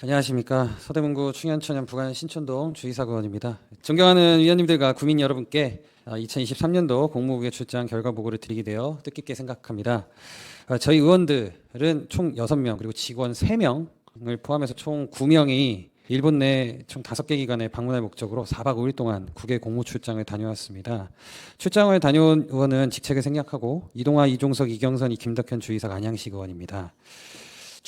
안녕하십니까 서대문구 충현천연 부관 신촌동 주의사구원입니다. 존경하는 위원님들과 구민 여러분께 2023년도 공무부의 출장 결과 보고를 드리게 되어 뜻깊게 생각합니다. 아, 저희 의원들은 총 6명 그리고 직원 3명을 포함해서 총 9명이 일본 내 총 5개 기관에 방문할 목적으로 4박 5일 동안 국외 공무 출장을 다녀왔습니다. 출장을 다녀온 의원은 직책을 생략하고 이동화, 이종석, 이경선, 김덕현 주의사가 안양시 의원입니다.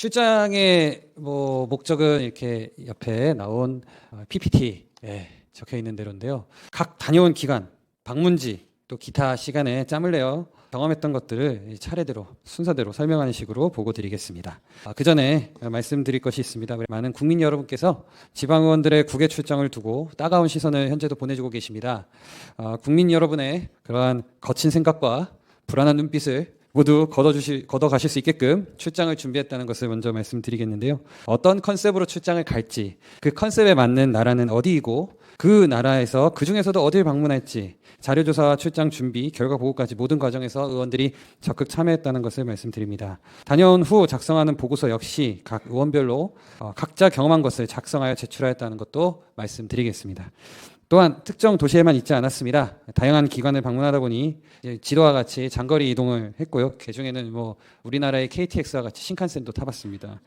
출장의 뭐 목적은 이렇게 옆에 나온 PPT에 적혀 있는 대로인데요. 각 다녀온 기간, 방문지 또 기타 시간에 짬을 내어 경험했던 것들을 차례대로 순서대로 설명하는 식으로 보고 드리겠습니다. 아, 그 전에 말씀드릴 것이 있습니다. 많은 국민 여러분께서 지방 의원들의 국외 출장을 두고 따가운 시선을 현재도 보내주고 계십니다. 아, 국민 여러분의 그러한 거친 생각과 불안한 눈빛을 모두 걷어주실, 걷어가실 수 있게끔 출장을 준비했다는 것을 먼저 말씀드리겠는데요. 어떤 컨셉으로 출장을 갈지, 그 컨셉에 맞는 나라는 어디이고, 그 나라에서 그 중에서도 어딜 방문할지, 자료조사와 출장 준비, 결과 보고까지 모든 과정에서 의원들이 적극 참여했다는 것을 말씀드립니다. 다녀온 후 작성하는 보고서 역시 각 의원별로 어, 각자 경험한 것을 작성하여 제출하였다는 것도 말씀드리겠습니다. 또한 특정 도시에만 있지 않았습니다. 다양한 기관을 방문하다 보니 지도와 같이 장거리 이동을 했고요. 그 중에는 뭐 우리나라의 KTX와 같이 신칸센도 타봤습니다.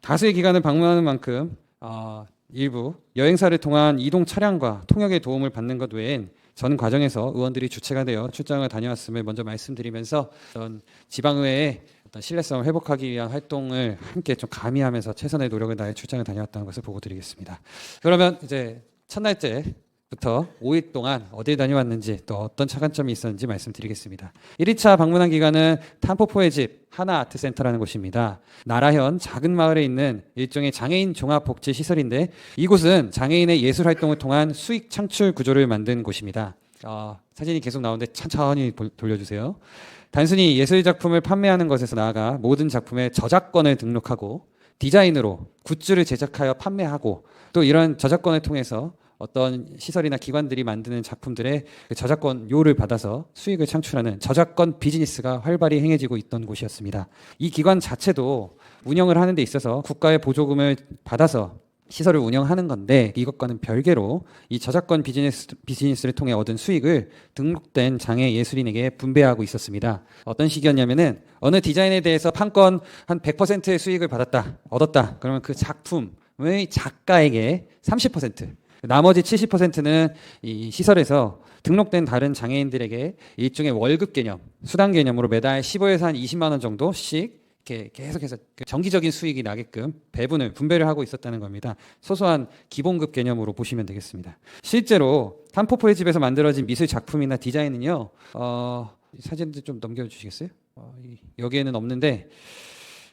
다수의 기관을 방문하는 만큼 어, 일부 여행사를 통한 이동 차량과 통역의 도움을 받는 것 외엔 전 과정에서 의원들이 주체가 되어 출장을 다녀왔음을 먼저 말씀드리면서 전 지방의회의 어떤 신뢰성을 회복하기 위한 활동을 함께 좀 가미하면서 최선의 노력을 다해 출장을 다녀왔다는 것을 보고 드리겠습니다. 그러면 이제 첫날째 부터 5일 동안 어딜 다녀왔는지 또 어떤 차관점이 있었는지 말씀드리겠습니다. 1일차 방문한 기관은 탄포포의 집 하나 아트센터라는 곳입니다. 나라현 작은 마을에 있는 일종의 장애인 종합복지 시설인데 이곳은 장애인의 예술 활동을 통한 수익 창출 구조를 만든 곳입니다. 어, 사진이 계속 나오는데 천천히 돌려주세요. 단순히 예술 작품을 판매하는 것에서 나아가 모든 작품의 저작권을 등록하고 디자인으로 굿즈를 제작하여 판매하고 또 이런 저작권을 통해서 어떤 시설이나 기관들이 만드는 작품들의 그 저작권료를 받아서 수익을 창출하는 저작권 비즈니스가 활발히 행해지고 있던 곳이었습니다. 이 기관 자체도 운영을 하는 데 있어서 국가의 보조금을 받아서 시설을 운영하는 건데 이것과는 별개로 이 저작권 비즈니스, 비즈니스를 통해 얻은 수익을 등록된 장애 예술인에게 분배하고 있었습니다. 어떤 식이었냐면은 어느 디자인에 대해서 판권 한 100%의 수익을 받았다, 얻었다. 그러면 그 작품의 작가에게 30% 나머지 70%는 이 시설에서 등록된 다른 장애인들에게 일종의 월급 개념, 수당 개념으로 매달 15에서 한 20만 원 정도씩 이렇게 계속해서 그 정기적인 수익이 나게끔 배분을 분배를 하고 있었다는 겁니다. 소소한 기본급 개념으로 보시면 되겠습니다. 실제로 탄포포의 집에서 만들어진 미술 작품이나 디자인은요. 어, 사진들 좀 넘겨 주시겠어요? 어, 여기에는 없는데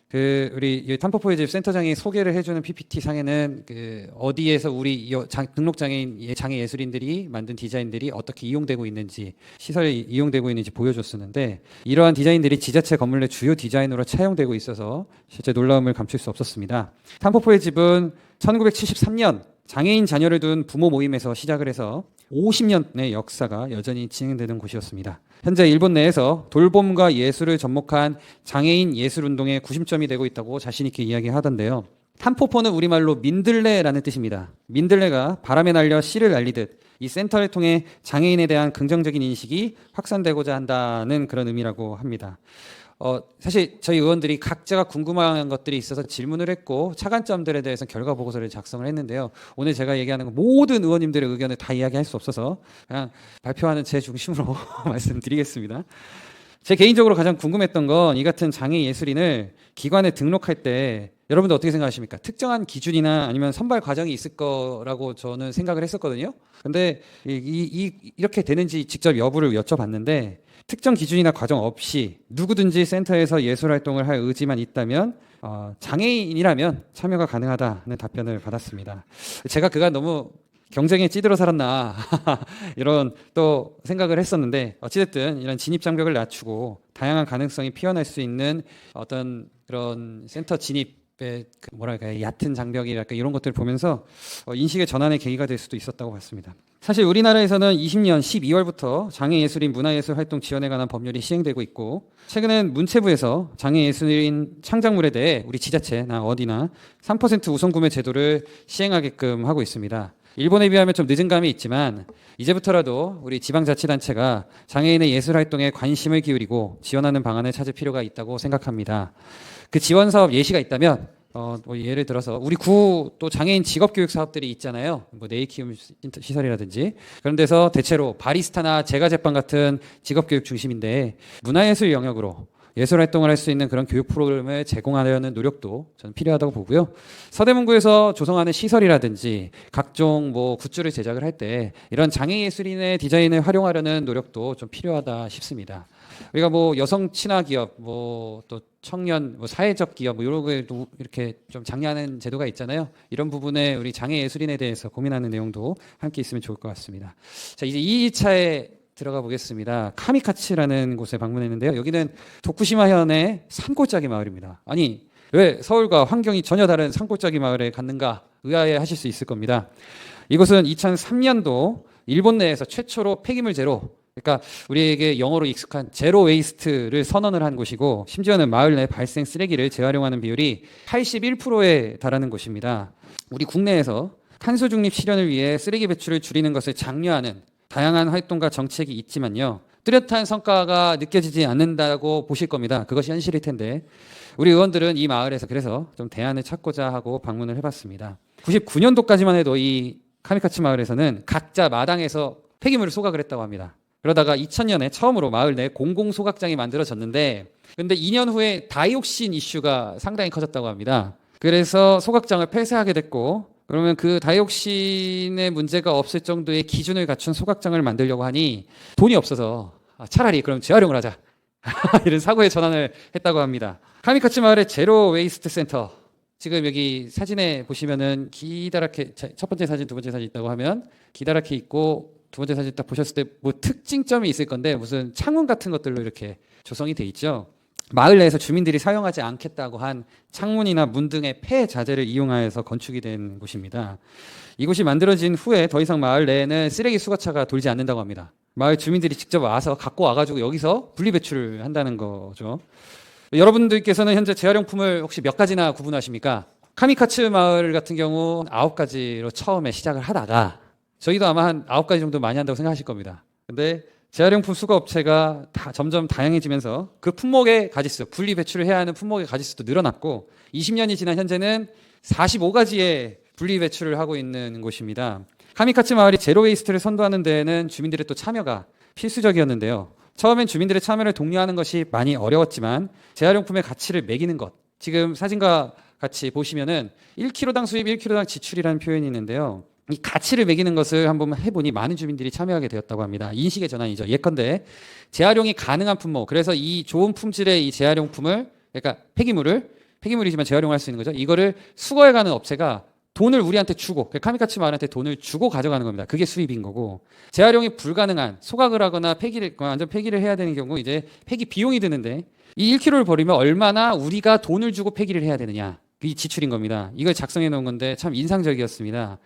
그 우리 탐포포의 집 센터장이 소개를 해주는 PPT 상에는 그 어디에서 우리 장, 등록 장애인 예, 장애 예술인들이 만든 디자인들이 어떻게 이용되고 있는지 시설이 이용되고 있는지 보여줬었는데 이러한 디자인들이 지자체 건물 내 주요 디자인으로 차용되고 있어서 실제 놀라움을 감출 수 없었습니다. 탐포포의 집은 1973년 장애인 자녀를 둔 부모 모임에서 시작을 해서 50년의 역사가 여전히 진행되는 곳이었습니다. 현재 일본 내에서 돌봄과 예술을 접목한 장애인 예술 운동의 구심점이 되고 있다고 자신있게 이야기하던데요. 탄포포는 우리말로 민들레라는 뜻입니다. 민들레가 바람에 날려 씨를 날리듯 이 센터를 통해 장애인에 대한 긍정적인 인식이 확산되고자 한다는 그런 의미라고 합니다. 어, 사실 저희 의원들이 각자가 궁금한 것들이 있어서 질문을 했고 차관점들에 대해서 결과 보고서를 작성을 했는데요. 오늘 제가 얘기하는 모든 의원님들의 의견을 다 이야기할 수 없어서 그냥 발표하는 제 중심으로 말씀드리겠습니다. 제 개인적으로 가장 궁금했던 건 이 같은 장애 예술인을 기관에 등록할 때 여러분들 어떻게 생각하십니까? 특정한 기준이나 아니면 선발 과정이 있을 거라고 저는 생각을 했었거든요. 근데 이, 이, 이렇게 되는지 직접 여부를 여쭤봤는데 특정 기준이나 과정 없이 누구든지 센터에서 예술 활동을 할 의지만 있다면 어, 장애인이라면 참여가 가능하다는 답변을 받았습니다. 제가 그간 너무 경쟁에 찌들어 살았나 이런 또 생각을 했었는데 어찌됐든 이런 진입 장벽을 낮추고 다양한 가능성이 피어날 수 있는 어떤 그런 센터 진입 그 뭐랄까 얕은 장벽이랄까 이런 것들을 보면서 어, 인식의 전환의 계기가 될 수도 있었다고 봤습니다. 사실 우리나라에서는 20년 12월부터 장애예술인 문화예술 활동 지원에 관한 법률이 시행되고 있고 최근엔 문체부에서 장애예술인 창작물에 대해 우리 지자체나 어디나 3% 우선 구매 제도를 시행하게끔 하고 있습니다. 일본에 비하면 좀 늦은 감이 있지만 이제부터라도 우리 지방자치단체가 장애인의 예술 활동에 관심을 기울이고 지원하는 방안을 찾을 필요가 있다고 생각합니다. 그 지원 사업 예시가 있다면 어, 뭐 예를 들어서 우리 구 또 장애인 직업 교육 사업들이 있잖아요. 뭐 내일 키움 시터- 시설이라든지 그런 데서 대체로 바리스타나 제과 제빵 같은 직업 교육 중심인데 문화예술 영역으로 예술 활동을 할 수 있는 그런 교육 프로그램을 제공하려는 노력도 저는 필요하다고 보고요. 서대문구에서 조성하는 시설이라든지 각종 뭐 굿즈를 제작을 할 때 이런 장애 예술인의 디자인을 활용하려는 노력도 좀 필요하다 싶습니다. 우리가 뭐 여성 친화 기업, 뭐 또 청년, 뭐 사회적 기업, 뭐 이런 거에도 이렇게 좀 장려하는 제도가 있잖아요. 이런 부분에 우리 장애 예술인에 대해서 고민하는 내용도 함께 있으면 좋을 것 같습니다. 자 이제 2차에 들어가 보겠습니다. 카미카츠라는 곳에 방문했는데요. 여기는 도쿠시마현의 산골짜기 마을입니다. 아니 왜 서울과 환경이 전혀 다른 산골짜기 마을에 갔는가 의아해 하실 수 있을 겁니다. 이곳은 2003년도 일본 내에서 최초로 폐기물 제로 그러니까 우리에게 영어로 익숙한 제로 웨이스트를 선언을 한 곳이고 심지어는 마을 내 발생 쓰레기를 재활용하는 비율이 81%에 달하는 곳입니다. 우리 국내에서 탄소 중립 실현을 위해 쓰레기 배출을 줄이는 것을 장려하는 다양한 활동과 정책이 있지만요. 뚜렷한 성과가 느껴지지 않는다고 보실 겁니다. 그것이 현실일 텐데 우리 의원들은 이 마을에서 그래서 좀 대안을 찾고자 하고 방문을 해봤습니다. 99년도까지만 해도 이 카미카츠 마을에서는 각자 마당에서 폐기물을 소각을 했다고 합니다. 그러다가 2000년에 처음으로 마을 내 공공 소각장이 만들어졌는데 근데 2년 후에 다이옥신 이슈가 상당히 커졌다고 합니다. 그래서 소각장을 폐쇄하게 됐고 그러면 그 다이옥신의 문제가 없을 정도의 기준을 갖춘 소각장을 만들려고 하니 돈이 없어서 아, 차라리 그럼 재활용을 하자. 이런 사고의 전환을 했다고 합니다. 카미카츠 마을의 제로 웨이스트 센터. 지금 여기 사진에 보시면은 기다랗게 자, 첫 번째 사진, 두 번째 사진 있다고 하면 기다랗게 있고 두 번째 사진 딱 보셨을 때 뭐 특징점이 있을 건데 무슨 창문 같은 것들로 이렇게 조성이 돼 있죠. 마을 내에서 주민들이 사용하지 않겠다고 한 창문이나 문 등의 폐 자재를 이용하여서 건축이 된 곳입니다. 이곳이 만들어진 후에 더 이상 마을 내에는 쓰레기 수거차가 돌지 않는다고 합니다. 마을 주민들이 직접 와서 갖고 와가지고 여기서 분리 배출을 한다는 거죠. 여러분들께서는 현재 재활용품을 혹시 몇 가지나 구분하십니까? 카미카츠 마을 같은 경우 아홉 가지로 처음에 시작을 하다가 저희도 아마 한 아홉 가지 정도 많이 한다고 생각하실 겁니다. 근데 재활용품 수거 업체가 다 점점 다양해지면서 그 품목의 가지수, 분리 배출을 해야 하는 품목의 가지수도 늘어났고 20년이 지난 현재는 45가지의 분리 배출을 하고 있는 곳입니다. 카미카츠 마을이 제로 웨이스트를 선도하는 데에는 주민들의 또 참여가 필수적이었는데요. 처음엔 주민들의 참여를 독려하는 것이 많이 어려웠지만 재활용품의 가치를 매기는 것. 지금 사진과 같이 보시면은 1kg당 수입, 1kg당 지출이라는 표현이 있는데요. 이 가치를 매기는 것을 한번 해보니 많은 주민들이 참여하게 되었다고 합니다. 인식의 전환이죠. 예컨대 재활용이 가능한 품목. 그래서 이 좋은 품질의 이 재활용품을 그러니까 폐기물을 폐기물이지만 재활용할 수 있는 거죠. 이거를 수거해가는 업체가 돈을 우리한테 주고 그 카미카츠 마을한테 돈을 주고 가져가는 겁니다. 그게 수입인 거고 재활용이 불가능한 소각을 하거나 폐기를 완전 폐기를 해야 되는 경우 이제 폐기 비용이 드는데 이 1kg를 버리면 얼마나 우리가 돈을 주고 폐기를 해야 되느냐 이 지출인 겁니다. 이걸 작성해 놓은 건데 참 인상적이었습니다.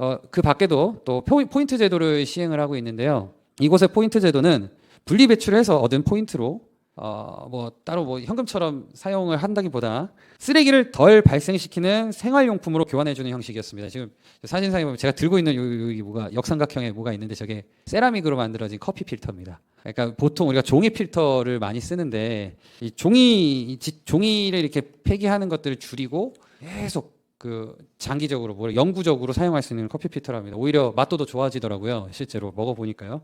어, 그 밖에도 또 포- 포인트 제도를 시행을 하고 있는데요. 이곳의 포인트 제도는 분리 배출해서 얻은 포인트로 어, 뭐 따로 뭐 현금처럼 사용을 한다기보다 쓰레기를 덜 발생시키는 생활용품으로 교환해주는 형식이었습니다. 지금 사진상에 보면 제가 들고 있는 요- 뭐가 역삼각형의 뭐가 있는데 저게 세라믹으로 만들어진 커피 필터입니다. 그러니까 보통 우리가 종이 필터를 많이 쓰는데 이 종이 이 지- 종이를 이렇게 폐기하는 것들을 줄이고 계속 그 장기적으로 뭐 영구적으로 사용할 수 있는 커피 필터랍니다. 오히려 맛도 더 좋아지더라고요. 실제로 먹어 보니까요.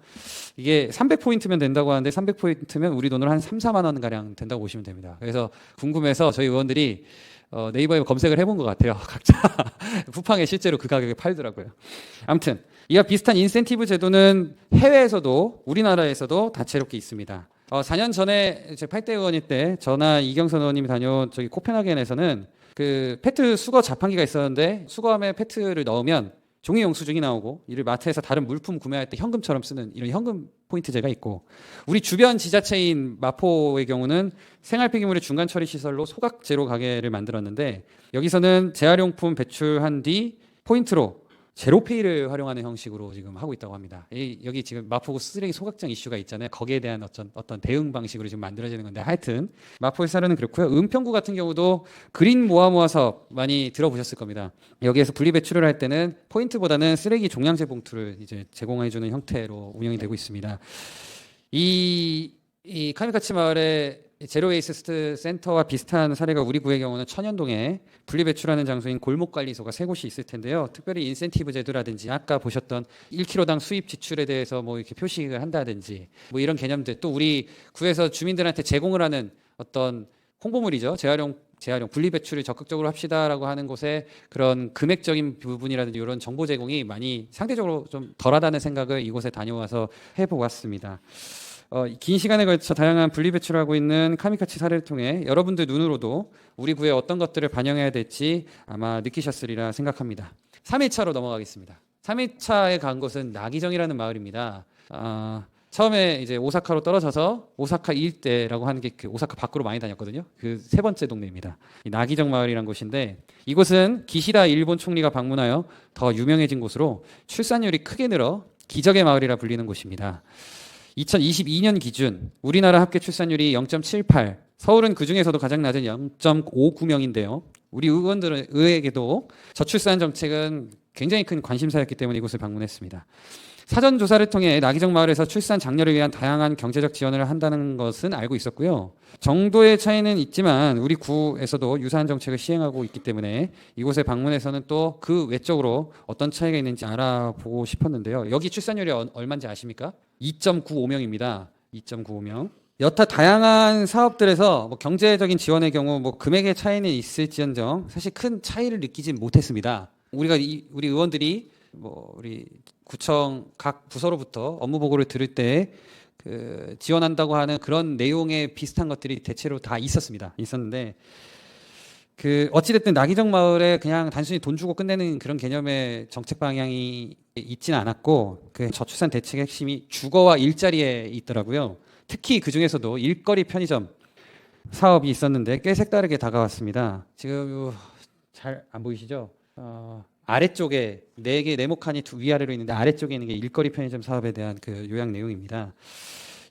이게 300포인트면 된다고 하는데 300포인트면 우리 돈으로 한 3, 4만 원 가량 된다고 보시면 됩니다. 그래서 궁금해서 저희 의원들이 어, 네이버에 검색을 해본 것 같아요. 각자 쿠팡에 실제로 그 가격에 팔더라고요. 아무튼 이와 비슷한 인센티브 제도는 해외에서도 우리나라에서도 다채롭게 있습니다. 어, 4년 전에 제 8대 의원일 때 저나 이경선 의원님이 다녀온 저기 코펜하겐에서는 그 페트 수거 자판기가 있었는데 수거함에 페트를 넣으면 종이 영수증이 나오고 이를 마트에서 다른 물품 구매할 때 현금처럼 쓰는 이런 현금 포인트제가 있고 우리 주변 지자체인 마포의 경우는 생활 폐기물의 중간 처리 시설로 소각 제로 가게를 만들었는데 여기서는 재활용품 배출한 뒤 포인트로 제로페이를 활용하는 형식으로 지금 하고 있다고 합니다. 이, 여기 지금 마포구 쓰레기 소각장 이슈가 있잖아요. 거기에 대한 어떤 어떤 대응 방식으로 지금 만들어지는 건데 하여튼 마포의 사례는 그렇고요. 은평구 같은 경우도 그린 모아 모아 사업 많이 들어보셨을 겁니다. 여기에서 분리 배출을 할 때는 포인트보다는 쓰레기 종량제 봉투를 이제 제공해 주는 형태로 운영이 되고 있습니다. 이, 이 카미카치 마을의 제로 웨이스트 센터와 비슷한 사례가 우리 구의 경우는 천연동에 분리 배출하는 장소인 골목 관리소가 세 곳이 있을 텐데요. 특별히 인센티브 제도라든지 아까 보셨던 1kg당 수입 지출에 대해서 뭐 이렇게 표식을 한다든지 뭐 이런 개념들 또 우리 구에서 주민들한테 제공을 하는 어떤 홍보물이죠. 재활용 재활용 분리 배출을 적극적으로 합시다라고 하는 곳에 그런 금액적인 부분이라든지 이런 정보 제공이 많이 상대적으로 좀 덜하다는 생각을 이곳에 다녀와서 해보았습니다. 어, 긴 시간에 걸쳐 다양한 분리 배출을 하고 있는 카미카치 사례를 통해 여러분들 눈으로도 우리 구에 어떤 것들을 반영해야 될지 아마 느끼셨으리라 생각합니다. 3일차로 넘어가겠습니다. 3일차에 간 곳은 나기정이라는 마을입니다. 아, 처음에 이제 오사카로 떨어져서 오사카 일대라고 하는 게 그 오사카 밖으로 많이 다녔거든요. 그 세 번째 동네입니다. 이 나기정 마을이란 곳인데 이곳은 기시다 일본 총리가 방문하여 더 유명해진 곳으로 출산율이 크게 늘어 기적의 마을이라 불리는 곳입니다. 2022년 기준 우리나라 합계 출산율이 0.78, 서울은 그 중에서도 가장 낮은 0.59명인데요. 우리 의원들은 의에게도 저출산 정책은 굉장히 큰 관심사였기 때문에 이곳을 방문했습니다. 사전 조사를 통해 나기정 마을에서 출산 장려를 위한 다양한 경제적 지원을 한다는 것은 알고 있었고요. 정도의 차이는 있지만 우리 구에서도 유사한 정책을 시행하고 있기 때문에 이곳에 방문해서는 또 그 외적으로 어떤 차이가 있는지 알아보고 싶었는데요. 여기 출산율이 어- 얼마인지 아십니까? 2.95명입니다. 2.95명. 여타 다양한 사업들에서 뭐 경제적인 지원의 경우 뭐 금액의 차이는 있을지언정 사실 큰 차이를 느끼진 못했습니다. 우리가 이, 우리 의원들이 뭐 우리 구청 각 부서로부터 업무 보고를 들을 때 그 지원한다고 하는 그런 내용의 비슷한 것들이 대체로 다 있었습니다. 있었는데 그 어찌됐든 나기정 마을에 그냥 단순히 돈 주고 끝내는 그런 개념의 정책 방향이 있지는 않았고 그 저출산 대책의 핵심이 주거와 일자리에 있더라고요. 특히 그 중에서도 일거리 편의점 사업이 있었는데 꽤 색다르게 다가왔습니다. 지금 잘 안 보이시죠? 어, 아래쪽에 네 개 네모칸이 두 위아래로 있는데 아래쪽에 있는 게 일거리 편의점 사업에 대한 그 요약 내용입니다.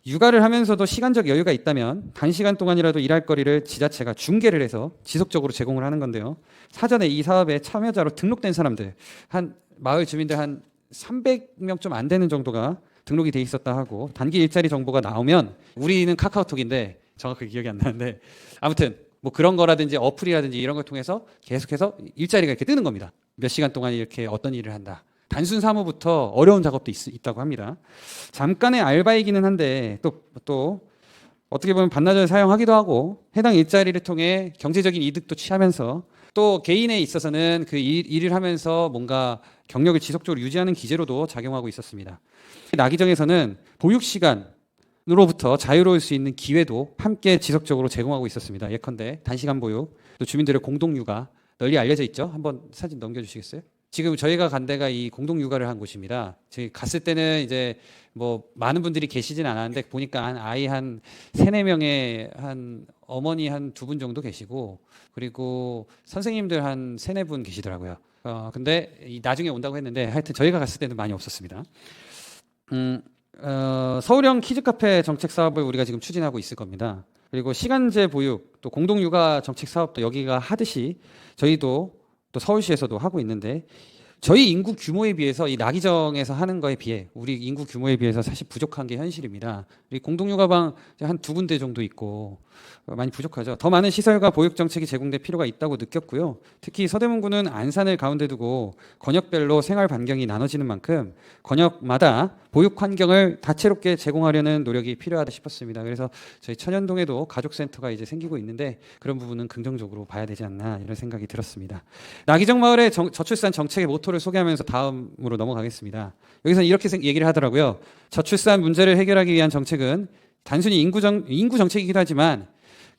육아를 하면서도 시간적 여유가 있다면 단시간 동안이라도 일할 거리를 지자체가 중개를 해서 지속적으로 제공을 하는 건데요. 사전에 이 사업에 참여자로 등록된 사람들 한 마을 주민들 한 300명 좀 안 되는 정도가 등록이 돼 있었다 하고 단기 일자리 정보가 나오면 우리는 카카오톡인데 정확하게 기억이 안 나는데 아무튼 뭐 그런 거라든지 어플이라든지 이런 걸 통해서 계속해서 일자리가 이렇게 뜨는 겁니다. 몇 시간 동안 이렇게 어떤 일을 한다. 단순 사무부터 어려운 작업도 있, 있다고 합니다. 잠깐의 알바이기는 한데 또, 또 어떻게 보면 반나절 사용하기도 하고 해당 일자리를 통해 경제적인 이득도 취하면서 또 개인에 있어서는 그 일, 일을 하면서 뭔가 경력을 지속적으로 유지하는 기제로도 작용하고 있었습니다. 나기정에서는 보육 시간으로부터 자유로울 수 있는 기회도 함께 지속적으로 제공하고 있었습니다. 예컨대 단시간 보육, 또 주민들의 공동 육아 널리 알려져 있죠. 한번 사진 넘겨주시겠어요? 지금 저희가 간 데가 이 공동 육아를 한 곳입니다. 저희 갔을 때는 이제 뭐 많은 분들이 계시진 않았는데 보니까 한 아이 한 세네 명의 한 어머니 한 두 분 정도 계시고 그리고 선생님들 한 세네 분 계시더라고요. 어 근데 이 나중에 온다고 했는데 하여튼 저희가 갔을 때는 많이 없었습니다. 음, 어, 서울형 키즈카페 정책 사업을 우리가 지금 추진하고 있을 겁니다. 그리고 시간제 보육 또 공동 육아 정책 사업도 여기가 하듯이 저희도 또 서울시에서도 하고 있는데 저희 인구 규모에 비해서 이 나기정에서 하는 거에 비해 우리 인구 규모에 비해서 사실 부족한 게 현실입니다. 우리 공동육아방 한 두 군데 정도 있고 어, 많이 부족하죠. 더 많은 시설과 보육 정책이 제공될 필요가 있다고 느꼈고요. 특히 서대문구는 안산을 가운데 두고 권역별로 생활 반경이 나눠지는 만큼 권역마다 보육 환경을 다채롭게 제공하려는 노력이 필요하다 싶었습니다. 그래서 저희 천연동에도 가족센터가 이제 생기고 있는데 그런 부분은 긍정적으로 봐야 되지 않나 이런 생각이 들었습니다. 나기정 마을의 정- 저출산 정책의 모토를 소개하면서 다음으로 넘어가겠습니다. 여기서는 이렇게 생- 얘기를 하더라고요. 저출산 문제를 해결하기 위한 정책은 단순히 인구 정 인구 정책이기도 하지만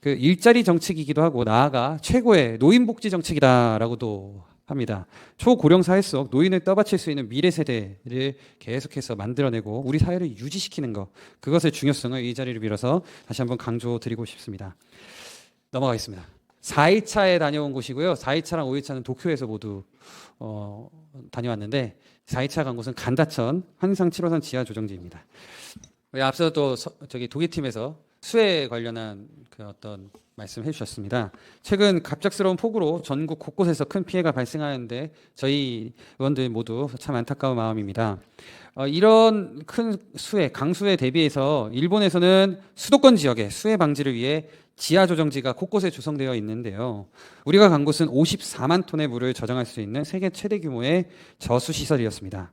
그 일자리 정책이기도 하고 나아가 최고의 노인 복지 정책이다라고도 합니다. 초고령 사회 속 노인을 떠받칠 수 있는 미래 세대를 계속해서 만들어내고 우리 사회를 유지시키는 것 그것의 중요성을 이 자리를 빌어서 다시 한번 강조드리고 싶습니다. 넘어가겠습니다. 4일차에 다녀온 곳이고요. 4일차랑 5일차는 도쿄에서 모두 어, 다녀왔는데 4일차 간 곳은 간다천 환상 7호선 지하 조정지입니다. 우리 앞서 또 서, 저기 독일 팀에서 수해 관련한 그 어떤 말씀 해 주셨습니다. 최근 갑작스러운 폭우로 전국 곳곳에서 큰 피해가 발생하는데 저희 의원들 모두 참 안타까운 마음입니다. 어, 이런 큰 수해, 강수에 대비해서 일본에서는 수도권 지역의 수해 방지를 위해 지하 조정지가 곳곳에 조성되어 있는데요. 우리가 간 곳은 54만 톤의 물을 저장할 수 있는 세계 최대 규모의 저수 시설이었습니다.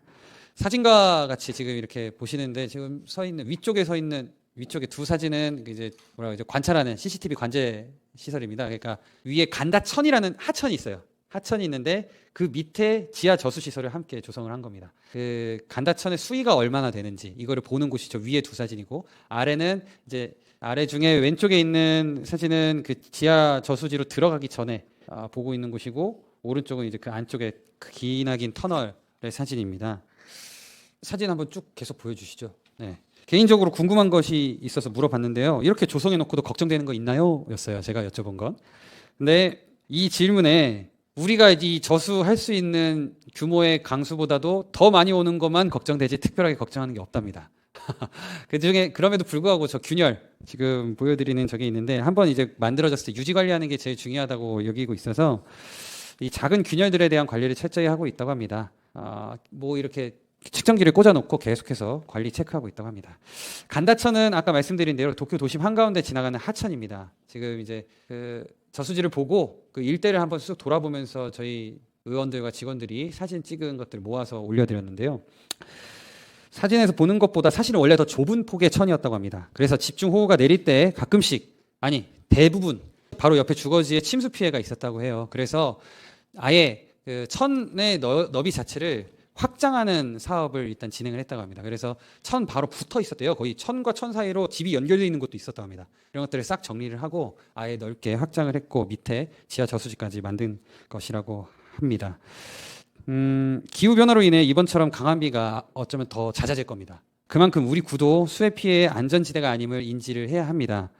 사진과 같이 지금 이렇게 보시는데 지금 서 있는 위쪽에 서 있는 위쪽에 두 사진은 이제 뭐라 그러죠 관찰하는 CCTV 관제 시설입니다. 그러니까 위에 간다천이라는 하천이 있어요. 하천이 있는데 그 밑에 지하 저수 시설을 함께 조성을 한 겁니다. 그 간다천의 수위가 얼마나 되는지 이거를 보는 곳이 저 위에 두 사진이고 아래는 이제 아래 중에 왼쪽에 있는 사진은 그 지하 저수지로 들어가기 전에 아, 보고 있는 곳이고 오른쪽은 이제 그 안쪽에 그 기나긴 터널의 사진입니다. 사진 한번 쭉 계속 보여주시죠. 네. 개인적으로 궁금한 것이 있어서 물어봤는데요. 이렇게 조성해 놓고도 걱정되는 거 있나요? 였어요. 제가 여쭤본 건. 근데 이 질문에 우리가 이 저수할 수 있는 규모의 강수보다도 더 많이 오는 것만 걱정되지 특별하게 걱정하는 게 없답니다. 그 중에 그럼에도 불구하고 저 균열 지금 보여드리는 저게 있는데 한번 이제 만들어졌을 때 유지 관리하는 게 제일 중요하다고 여기고 있어서 이 작은 균열들에 대한 관리를 철저히 하고 있다고 합니다. 아, 뭐 이렇게 측정기를 꽂아놓고 계속해서 관리 체크하고 있다고 합니다. 간다천은 아까 말씀드린 대로 도쿄 도심 한가운데 지나가는 하천입니다. 지금 이제 그 저수지를 보고 그 일대를 한번 쑥 돌아보면서 저희 의원들과 직원들이 사진 찍은 것들 모아서 올려드렸는데요. 사진에서 보는 것보다 사실은 원래 더 좁은 폭의 천이었다고 합니다. 그래서 집중호우가 내릴 때 가끔씩 아니 대부분 바로 옆에 주거지에 침수 피해가 있었다고 해요. 그래서 아예 그 천의 너비 자체를 확장하는 사업을 일단 진행을 했다고 합니다. 그래서 천 바로 붙어 있었대요. 거의 천과 천 사이로 집이 연결되어 있는 곳도 있었다고 합니다. 이런 것들을 싹 정리를 하고 아예 넓게 확장을 했고 밑에 지하 저수지까지 만든 것이라고 합니다. 음, 기후 변화로 인해 이번처럼 강한 비가 어쩌면 더 잦아질 겁니다. 그만큼 우리 구도 수해 피해의 안전지대가 아님을 인지를 해야 합니다.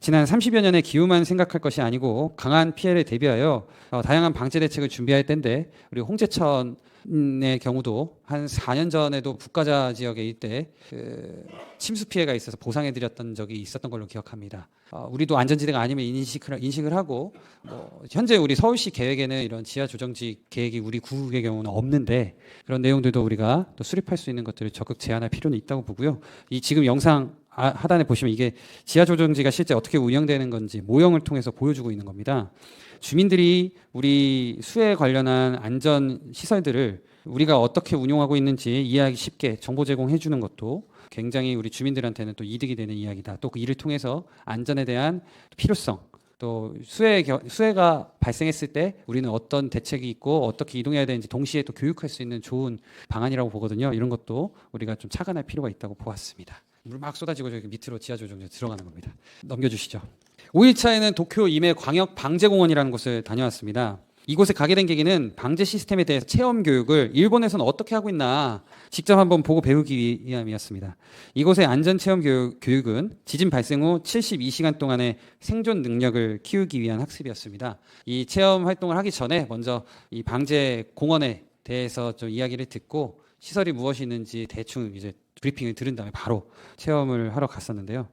지난 30여 년의 기후만 생각할 것이 아니고 강한 피해를 대비하여 어, 다양한 방제 대책을 준비할 때인데 우리 홍제천 의 경우도 한 4년 전에도 북가자 지역에 이때 그 침수 피해가 있어서 보상해드렸던 적이 있었던 걸로 기억합니다. 어, 우리도 안전지대가 아니면 인식을, 인식을 하고 뭐 현재 우리 서울시 계획에는 이런 지하 조정지 계획이 우리 구의 경우는 없는데 그런 내용들도 우리가 또 수립할 수 있는 것들을 적극 제안할 필요는 있다고 보고요. 이 지금 영상 아, 하단에 보시면 이게 지하 조정지가 실제 어떻게 운영되는 건지 모형을 통해서 보여주고 있는 겁니다. 주민들이 우리 수해 관련한 안전 시설들을 우리가 어떻게 운용하고 있는지 이해하기 쉽게 정보 제공해 주는 것도 굉장히 우리 주민들한테는 또 이득이 되는 이야기다. 또 그 일을 통해서 안전에 대한 필요성, 또 수해 수해가 발생했을 때 우리는 어떤 대책이 있고 어떻게 이동해야 되는지 동시에 또 교육할 수 있는 좋은 방안이라고 보거든요. 이런 것도 우리가 좀 착안할 필요가 있다고 보았습니다. 물 막 쏟아지고 저기 밑으로 지하 조정에 들어가는 겁니다. 넘겨주시죠. 5일차에는 도쿄 임해 광역 방제공원이라는 곳을 다녀왔습니다. 이곳에 가게 된 계기는 방제 시스템에 대해서 체험 교육을 일본에서는 어떻게 하고 있나 직접 한번 보고 배우기 위함이었습니다. 이곳의 안전 체험 교육, 은 지진 발생 후 72시간 동안의 생존 능력을 키우기 위한 학습이었습니다. 이 체험 활동을 하기 전에 먼저 이 방제 공원에 대해서 좀 이야기를 듣고 시설이 무엇이 있는지 대충 이제 브리핑을 들은 다음에 바로 체험을 하러 갔었는데요.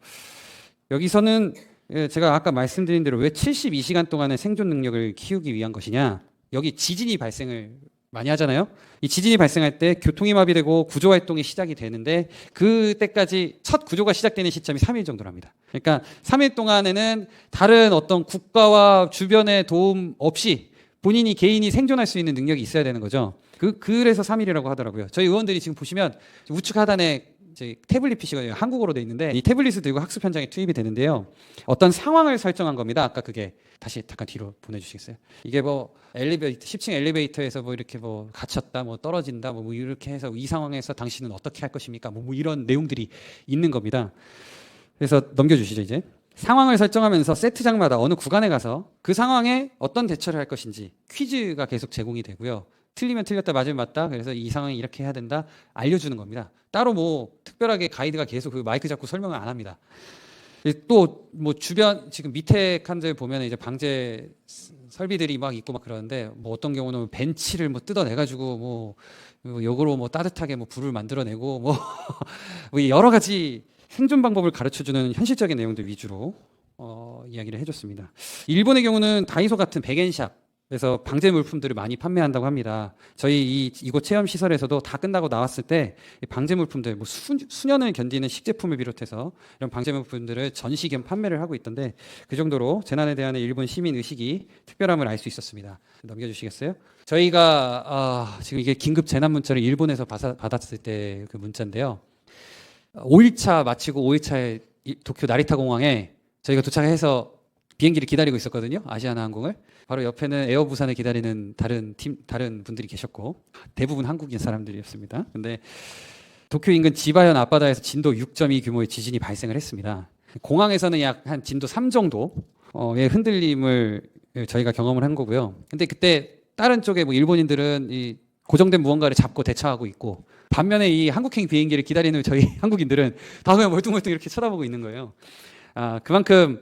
여기서는 예, 제가 아까 말씀드린 대로 왜 72시간 동안의 생존 능력을 키우기 위한 것이냐? 여기 지진이 발생을 많이 하잖아요. 이 지진이 발생할 때 교통이 마비되고 구조 활동이 시작이 되는데 그때까지 첫 구조가 시작되는 시점이 3일 정도랍니다. 그러니까 3일 동안에는 다른 어떤 국가와 주변의 도움 없이 본인이 개인이 생존할 수 있는 능력이 있어야 되는 거죠. 그 그래서 3일이라고 하더라고요. 저희 의원들이 지금 보시면 우측 하단에 저희 태블릿 PC가 한국어로 돼 있는데 이 태블릿을 들고 학습 현장에 투입이 되는데요. 어떤 상황을 설정한 겁니다. 아까 그게 다시 잠깐 뒤로 보내주시겠어요? 이게 뭐 엘리베이터 10층 엘리베이터에서 뭐 이렇게 뭐 갇혔다, 뭐 떨어진다, 뭐 이렇게 해서 이 상황에서 당신은 어떻게 할 것입니까? 뭐, 뭐 이런 내용들이 있는 겁니다. 그래서 넘겨주시죠 이제. 상황을 설정하면서 세트장마다 어느 구간에 가서 그 상황에 어떤 대처를 할 것인지 퀴즈가 계속 제공이 되고요. 틀리면 틀렸다 맞으면 맞다. 그래서 이 상황이 이렇게 해야 된다 알려주는 겁니다. 따로 뭐 특별하게 가이드가 계속 그 마이크 잡고 설명을 안 합니다. 또 뭐 주변 지금 밑에 칸들 보면 이제 방제 스- 설비들이 막 있고 막 그러는데 뭐 어떤 경우는 벤치를 뭐 뜯어내 가지고 뭐 요거로 뭐 따뜻하게 뭐 불을 만들어내고 뭐, 뭐 여러 가지 생존 방법을 가르쳐주는 현실적인 내용들 위주로 어, 이야기를 해줬습니다. 일본의 경우는 다이소 같은 백엔샵 에서 방제 물품들을 많이 판매한다고 합니다. 저희 이, 이곳 체험 시설에서도 다 끝나고 나왔을 때이 방제 물품들, 뭐 수, 수년을 견디는 식제품을 비롯해서 이런 방제 물품들을 전시 겸 판매를 하고 있던데 그 정도로 재난에 대한 일본 시민 의식이 특별함을 알 수 있었습니다. 넘겨주시겠어요? 저희가 아, 지금 이게 긴급 재난 문자를 일본에서 받았을 때 그 문자인데요. 5일차 마치고 5일차에 도쿄 나리타 공항에 저희가 도착해서 비행기를 기다리고 있었거든요. 아시아나 항공을. 바로 옆에는 에어 부산을 기다리는 다른 팀 다른 분들이 계셨고 대부분 한국인 사람들이었습니다. 근데 도쿄 인근 지바현 앞바다에서 진도 6.2 규모의 지진이 발생을 했습니다. 공항에서는 약 한 진도 3 정도의 흔들림을 저희가 경험을 한 거고요. 근데 그때 다른 쪽에 뭐 일본인들은 이 고정된 무언가를 잡고 대처하고 있고 반면에 이 한국행 비행기를 기다리는 저희 한국인들은 다 그냥 멀뚱멀뚱 이렇게 쳐다보고 있는 거예요. 아, 그만큼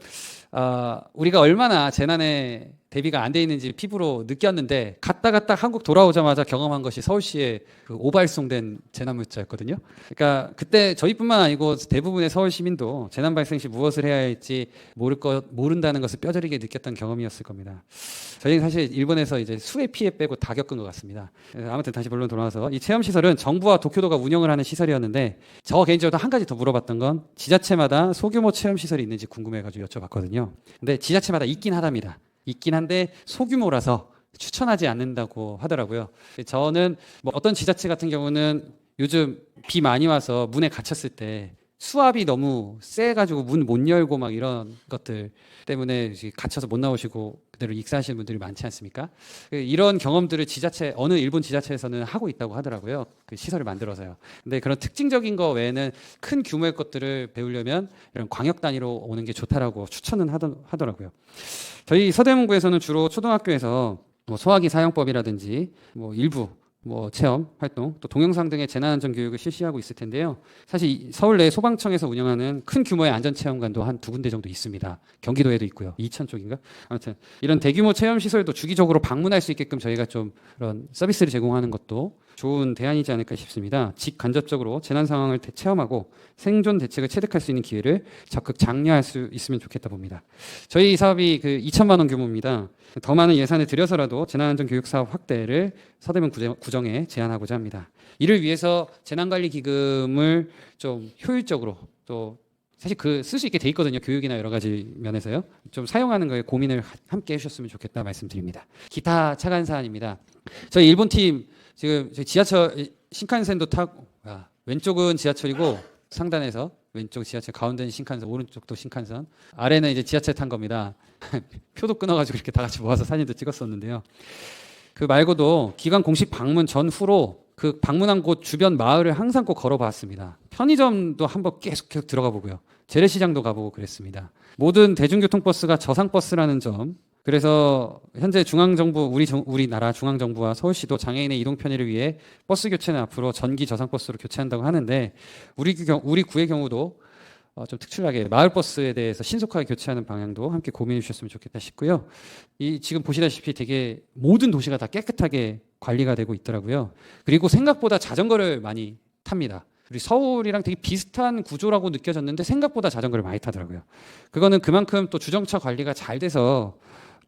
아, 우리가 얼마나 재난에 대비가 안 돼 있는지 피부로 느꼈는데 갔다 갔다 한국 돌아오자마자 경험한 것이 서울시의 그 오발송된 재난 물자였거든요. 그러니까 그때 저희뿐만 아니고 대부분의 서울 시민도 재난 발생 시 무엇을 해야 할지 모를 것 모른다는 것을 뼈저리게 느꼈던 경험이었을 겁니다. 저희는 사실 일본에서 이제 수해 피해 빼고 다 겪은 것 같습니다. 아무튼 다시 본론 돌아와서 이 체험 시설은 정부와 도쿄도가 운영을 하는 시설이었는데 저 개인적으로 한 가지 더 물어봤던 건 지자체마다 소규모 체험 시설이 있는지 궁금해가지고 여쭤봤거든요. 근데 지자체마다 있긴 하답니다. 있긴 한데 소규모라서 추천하지 않는다고 하더라고요. 저는 뭐 어떤 지자체 같은 경우는 요즘 비 많이 와서 문에 갇혔을 때 수압이 너무 세가지고 문 못 열고 막 이런 것들 때문에 갇혀서 못 나오시고 그대로 익사하시는 분들이 많지 않습니까? 그 이런 경험들을 지자체 어느 일본 지자체에서는 하고 있다고 하더라고요. 그 시설을 만들어서요. 근데 그런 특징적인 거 외에는 큰 규모의 것들을 배우려면 이런 광역 단위로 오는 게 좋다라고 추천은 하더, 하더라고요. 저희 서대문구에서는 주로 초등학교에서 뭐 소화기 사용법이라든지 뭐 일부 뭐 체험 활동 또 동영상 등의 재난 안전 교육을 실시하고 있을 텐데요. 사실 이 서울 내 소방청에서 운영하는 큰 규모의 안전 체험관도 한 두 군데 정도 있습니다. 경기도에도 있고요. 이천 쪽인가? 아무튼 이런 대규모 체험 시설도 주기적으로 방문할 수 있게끔 저희가 좀 그런 서비스를 제공하는 것도 좋은 대안이지 않을까 싶습니다. 직간접적으로 재난 상황을 대- 체험하고 생존 대책을 체득할 수 있는 기회를 적극 장려할 수 있으면 좋겠다 봅니다. 저희 사업이 그 2천만 원 규모입니다. 더 많은 예산을 들여서라도 재난안전 교육 사업 확대를 서대문 구정- 구정에 제안하고자 합니다. 이를 위해서 재난관리 기금을 좀 효율적으로 또 사실 그 쓸 수 있게 돼 있거든요. 교육이나 여러 가지 면에서요. 좀 사용하는 거에 고민을 하- 함께 해주셨으면 좋겠다 말씀드립니다. 기타 차관 사안입니다. 저희 일본 팀 지금 지하철 이- 신칸센도 타고 아, 왼쪽은 지하철이고 상단에서 왼쪽 지하철 가운데는 신칸선 오른쪽도 신칸선 아래는 이제 지하철 탄 겁니다. 표도 끊어가지고 이렇게 다 같이 모아서 사진도 찍었었는데요. 그 말고도 기관 공식 방문 전후로 그 방문한 곳 주변 마을을 항상 꼭 걸어봤습니다. 편의점도 한번 계속 계속 들어가 보고요. 재래시장도 가보고 그랬습니다. 모든 대중교통버스가 저상버스라는 점. 그래서 현재 중앙정부 우리 정, 우리나라 중앙정부와 서울시도 장애인의 이동 편의를 위해 버스 교체는 앞으로 전기 저상 버스로 교체한다고 하는데 우리 경 우리 구의 경우도 어, 좀 특출나게 마을 버스에 대해서 신속하게 교체하는 방향도 함께 고민해 주셨으면 좋겠다 싶고요. 이 지금 보시다시피 되게 모든 도시가 다 깨끗하게 관리가 되고 있더라고요. 그리고 생각보다 자전거를 많이 탑니다. 우리 서울이랑 되게 비슷한 구조라고 느껴졌는데 생각보다 자전거를 많이 타더라고요. 그거는 그만큼 또 주정차 관리가 잘 돼서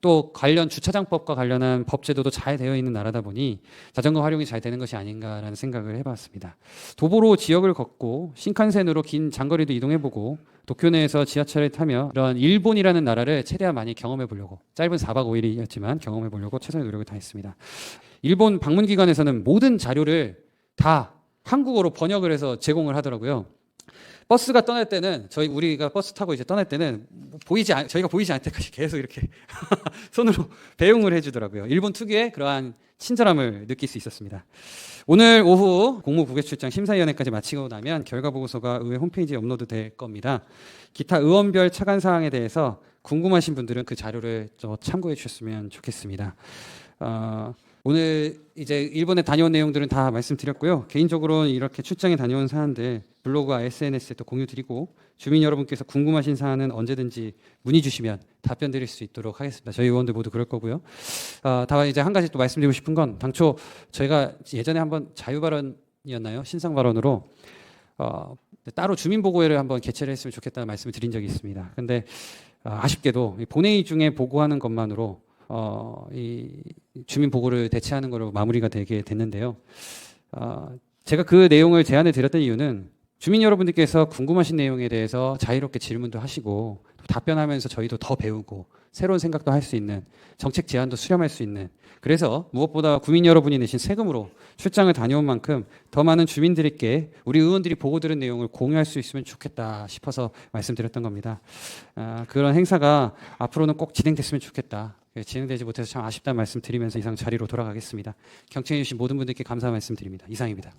또 관련 주차장법과 관련한 법 제도도 잘 되어 있는 나라다 보니 자전거 활용이 잘 되는 것이 아닌가라는 생각을 해봤습니다. 도보로 지역을 걷고 신칸센으로 긴 장거리도 이동해보고 도쿄 내에서 지하철을 타며 이런 일본이라는 나라를 최대한 많이 경험해 보려고 짧은 4박 5일이었지만 경험해 보려고 최선의 노력을 다했습니다. 일본 방문 기관에서는 모든 자료를 다 한국어로 번역을 해서 제공을 하더라고요. 버스가 떠날 때는 저희 우리가 버스 타고 이제 떠날 때는 뭐 보이지 않, 저희가 보이지 않을 때까지 계속 이렇게 손으로 배웅을 해주더라고요. 일본 특유의 그러한 친절함을 느낄 수 있었습니다. 오늘 오후 공무 국외 출장 심사위원회까지 마치고 나면 결과 보고서가 의회 홈페이지에 업로드 될 겁니다. 기타 의원별 차관 사항에 대해서 궁금하신 분들은 그 자료를 좀 참고해 주셨으면 좋겠습니다. 어, 오늘 이제 일본에 다녀온 내용들은 다 말씀드렸고요. 개인적으로 이렇게 출장에 다녀온 사안들 블로그와 SNS에 또 공유 드리고 주민 여러분께서 궁금하신 사안은 언제든지 문의 주시면 답변 드릴 수 있도록 하겠습니다. 저희 의원들 모두 그럴 거고요. 아, 다만 이제 한 가지 또 말씀드리고 싶은 건 당초 저희가 예전에 한번 자유 발언이었나요? 신상 발언으로 어, 따로 주민 보고회를 한번 개최를 했으면 좋겠다는 말씀을 드린 적이 있습니다. 근데 아, 아쉽게도 이 본회의 중에 보고하는 것만으로 어, 이 주민 보고를 대체하는 거로 마무리가 되게 됐는데요. 어, 제가 그 내용을 제안해 드렸던 이유는 주민 여러분들께서 궁금하신 내용에 대해서 자유롭게 질문도 하시고 또 답변하면서 저희도 더 배우고 새로운 생각도 할 수 있는 정책 제안도 수렴할 수 있는 그래서 무엇보다 국민 여러분이 내신 세금으로 출장을 다녀온 만큼 더 많은 주민들에게 우리 의원들이 보고 들은 내용을 공유할 수 있으면 좋겠다 싶어서 말씀드렸던 겁니다. 아, 그런 행사가 앞으로는 꼭 진행됐으면 좋겠다. 예, 진행되지 못해서 참 아쉽다는 말씀 드리면서 이상 자리로 돌아가겠습니다. 경청해 주신 모든 분들께 감사 말씀 드립니다. 이상입니다.